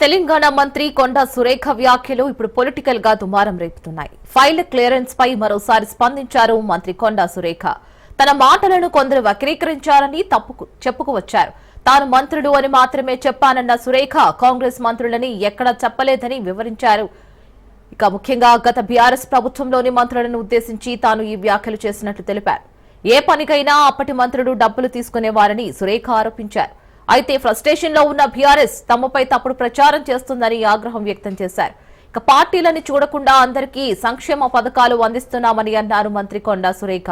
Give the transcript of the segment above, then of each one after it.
తెలంగాణ మంత్రి కొండా సురేఖ వ్యాఖ్యలు ఇప్పుడు పొలిటికల్గా దుమారం రేపుతున్నాయి. ఫైల్ క్లియరెన్స్ పై మరోసారి స్పందించారు మంత్రి కొండా సురేఖ. తన మాటలను కొందరు వక్రీకరించారని తప్పుకు చెప్పుకువచ్చారు. తాను మంత్రుడు అని మాత్రమే చెప్పానన్న సురేఖ కాంగ్రెస్ మంత్రులని ఎక్కడా చెప్పలేదని వివరించారు. ఇక ముఖ్యంగా గత బీఆర్ఎస్ ప్రభుత్వంలోని మంత్రులను ఉద్దేశించి తాను ఈ వ్యాఖ్యలు చేసినట్లు తెలిపారు. ఏ పనికైనా అప్పటి మంత్రుడు డబ్బులు తీసుకునేవారని సురేఖ ఆరోపించారు. అయితే ఫ్రస్ట్రేషన్లో ఉన్న బీఆర్ఎస్ తమపై తప్పుడు ప్రచారం చేస్తుందని ఆగ్రహం వ్యక్తం చేశారు. ఇక పార్టీలని చూడకుండా అందరికీ సంక్షేమ పథకాలు అందిస్తున్నామని అన్నారు మంత్రి కొండా సురేఖ.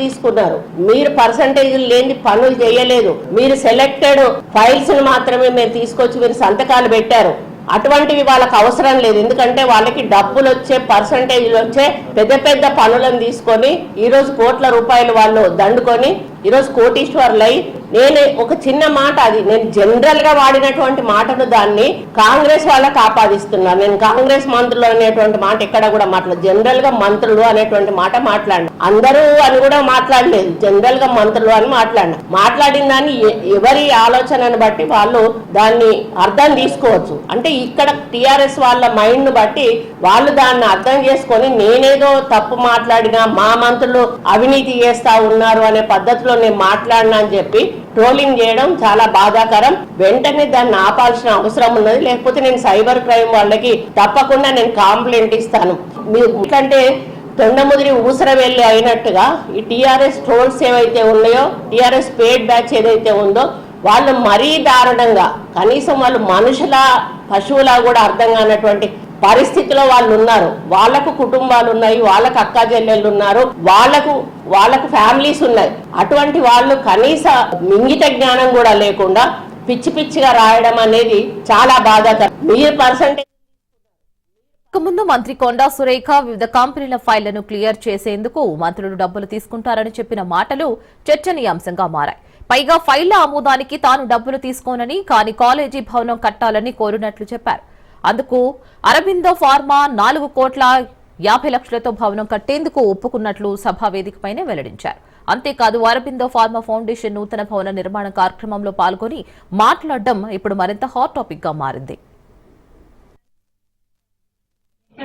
తీసుకున్నారు. మీరు పర్సంటేజీలు లేని పనులు చేయలేదు. మీరు సెలెక్టెడ్ ఫైల్స్ మాత్రమే మీరు తీసుకొచ్చి మీరు సంతకాలు పెట్టారు. అటువంటివి వాళ్ళకి అవసరం లేదు. ఎందుకంటే వాళ్ళకి డబ్బులు వచ్చే పర్సంటేజ్లు వచ్చే పెద్ద పెద్ద పనులను తీసుకొని ఈరోజు కోట్ల రూపాయలు వాళ్ళు దండుకొని ఈరోజు కోటీశ్వర్లై నేను ఒక చిన్న మాట అది. నేను జనరల్గా వాడినటువంటి మాటను దాన్ని కాంగ్రెస్ వాళ్ళకి ఆపాదిస్తున్నాను నేను కాంగ్రెస్ మంత్రులు అనేటువంటి మాట ఎక్కడ కూడా మాట్లాడు జనరల్గా మంత్రులు అనేటువంటి మాట మాట్లాడిన. అందరూ అని కూడా మాట్లాడలేదు. జనరల్గా మంత్రులు అని మాట్లాడిన. మాట్లాడిన దాన్ని ఎవరి ఆలోచనను బట్టి వాళ్ళు దాన్ని అర్థం తీసుకోవచ్చు. అంటే ఇక్కడ టిఆర్ఎస్ వాళ్ళ మైండ్ను బట్టి వాళ్ళు దాన్ని అర్థం చేసుకొని నేనేదో తప్పు మాట్లాడినా మా మంత్రులు అవినీతి చేస్తా ఉన్నారు అనే పద్ధతిలో నేను మాట్లాడినా అని చెప్పి ట్రోలింగ్ చేయడం చాలా బాధాకరం. వెంటనే దాన్ని ఆపాల్సిన అవసరం ఉన్నది. లేకపోతే నేను సైబర్ క్రైమ్ వాళ్ళకి తప్పకుండా నేను కాంప్లైంట్ ఇస్తాను. మీరు ఎందుకంటే తొండముదిరి ఊసరవెల్లి అయినట్టుగా ఈ టిఆర్ఎస్ ట్రోల్స్ ఏవైతే ఉన్నాయో టిఆర్ఎస్ పేడ్ బ్యాచ్ ఏదైతే ఉందో వాళ్ళు మరీ దారుణంగా కనీసం వాళ్ళు మనుషుల పశువులా కూడా అర్థం కానటువంటి పరిస్థితిలో వాళ్ళు ఉన్నారు వాళ్ళకు కుటుంబాలు ఉన్నాయి వాళ్ళకు అక్క చెల్లెళ్ళు ఉన్నారు వాళ్ళకు వాళ్ళకు ఫ్యామిలీస్ ఉన్నాయి. అటువంటి వాళ్ళు కనీస మింగిత జ్ఞానం కూడా లేకుండా పిచ్చి పిచ్చిగా రాయడం అనేది చాలా బాధాకరం. మీరు పర్సంటేజ్ ముందు మంత్రి కొండా సురేఖ వివిధ కంపెనీల ఫైళ్ళను క్లియర్ చేసేందుకు మంత్రులు డబ్బులు తీసుకుంటారని చెప్పిన మాటలు చర్చనీయాంశంగా మారాయి. పైగా ఫైళ్ళ ఆమోదానికి తాను డబ్బులు తీసుకోనని కానీ కాలేజీ భవనం కట్టాలని కోరినట్లు చెప్పారు. అందుకు అరబిందో ఫార్మా నాలుగు కోట్ల యాభై లక్షలతో భవనం కట్టేందుకు ఒప్పుకున్నట్లు సభా వేదికపైనే వెల్లడించారు. అంతేకాదు అరబిందో ఫార్మా ఫౌండేషన్ నూతన భవన నిర్మాణ కార్యక్రమంలో పాల్గొని మాట్లాడడం ఇప్పుడు మరింత హాట్ టాపిక్గా మారింది.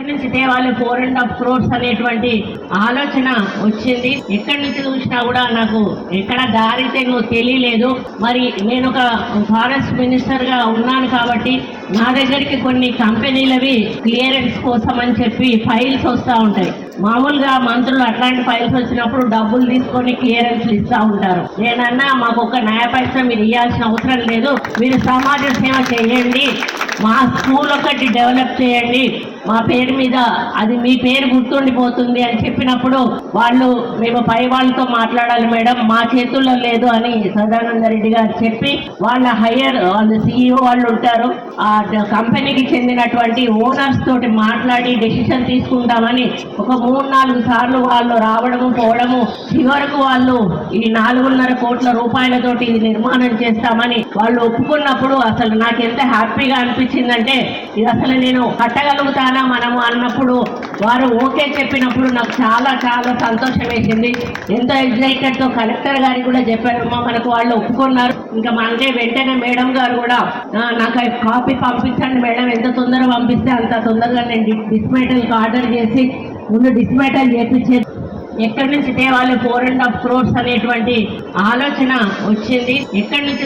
నుంచి తేవాలి ఫోర్ అండ్ హాఫ్ క్రోర్స్ అనేటువంటి ఆలోచన వచ్చింది. ఎక్కడి నుంచి చూసినా కూడా నాకు ఎక్కడ దారితే నువ్వు తెలియలేదు. మరి నేను ఒక ఫారెస్ట్ మినిస్టర్గా ఉన్నాను కాబట్టి నా దగ్గరికి కొన్ని కంపెనీలవి క్లియరెన్స్ కోసం అని చెప్పి ఫైల్స్ వస్తూ ఉంటాయి. మామూలుగా మంత్రులు అట్లాంటి ఫైల్స్ వచ్చినప్పుడు డబ్బులు తీసుకొని క్లియరెన్స్ ఇస్తూ ఉంటారు. నేనన్నా మాకు ఒక న్యాయ పరిశ్రమ మీరు ఇవ్వాల్సిన అవసరం లేదు. మీరు సమాజ సేవ చేయండి. మా స్కూల్ ఒకటి డెవలప్ చేయండి. మా పేరు మీద అది మీ పేరు గుర్తుండిపోతుంది అని చెప్పినప్పుడు వాళ్ళు మేము పై వాళ్ళతో మాట్లాడాలి మేడం మా చేతుల్లో లేదు అని సదానంద రెడ్డి గారు చెప్పి వాళ్ళ హయ్యర్ వాళ్ళ సిఇఓ వాళ్ళు ఉంటారు. ఆ కంపెనీకి చెందినటువంటి ఓనర్స్ తోటి మాట్లాడి డెసిషన్ తీసుకుంటామని ఒక మూడు నాలుగు సార్లు వాళ్ళు రావడము పోవడము చివరకు వాళ్ళు ఈ నాలుగున్నర కోట్ల రూపాయలతోటి ఇది నిర్మాణం చేస్తామని వాళ్ళు ఒప్పుకున్నప్పుడు అసలు నాకు ఎంత హ్యాపీగా అనిపించిందంటే ఇది అసలు నేను కట్టగలుగుతాను మనము అన్నప్పుడు వారు ఓకే చెప్పినప్పుడు నాకు చాలా చాలా సంతోషం వేసింది ఎంతో ఎగ్జైటెడ్తో కలెక్టర్ గారికి కూడా చెప్పారమ్మా మనకు వాళ్ళు ఒప్పుకున్నారు. ఇంకా మనకే వెంటనే మేడం గారు కూడా నాకు కాపీ పంపించండి మేడం ఎంత తొందరగా పంపిస్తే అంత తొందరగా నేను డిస్మేటల్కి ఆర్డర్ చేసి ముందు డిస్మేటల్ చేపించే ఎక్కడి నుంచి తేవాలి ఫోర్ అండ్ హాఫ్ క్రోర్స్ అనేటువంటి ఆలోచన వచ్చింది. ఎక్కడి నుంచి